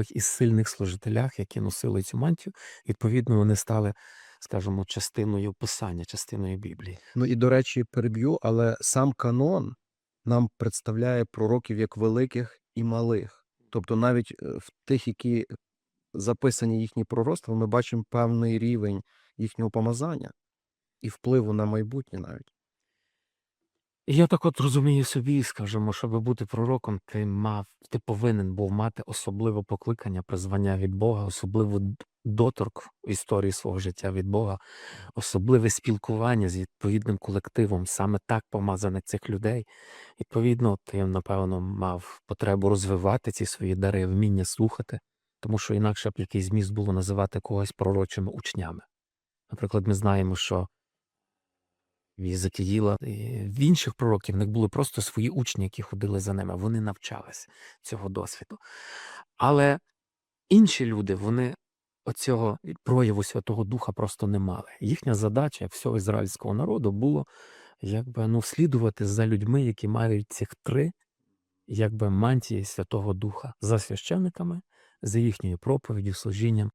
із сильних служителях, які носили цю мантію. Відповідно, вони стали, скажімо, частиною писання, частиною Біблії. Ну і до речі, переб'ю, але сам канон нам представляє пророків як великих і малих. Тобто, навіть е, в тих, які записані їхні пророцтва, ми бачимо певний рівень їхнього помазання і впливу на майбутнє навіть. Я так от розумію собі, скажімо, щоб бути пророком, ти мав, ти повинен був мати особливе покликання, призвання від Бога, особливо д- доторк в історії свого життя від Бога, особливе спілкування з відповідним колективом, саме так помазаних цих людей. Відповідно, ти, напевно, мав потребу розвивати ці свої дари, вміння слухати, тому що інакше б якийсь зміст було називати когось пророчими учнями. Наприклад, ми знаємо, що в Єзекіїла в інших пророків в них були просто свої учні, які ходили за ними. Вони навчалися цього досвіду. Але інші люди, вони оцього прояву Святого Духа просто не мали. Їхня задача всього ізраїльського народу було якби ну слідувати за людьми, які мають цих три якби мантії Святого Духа за священниками, за їхньою проповіддю, служінням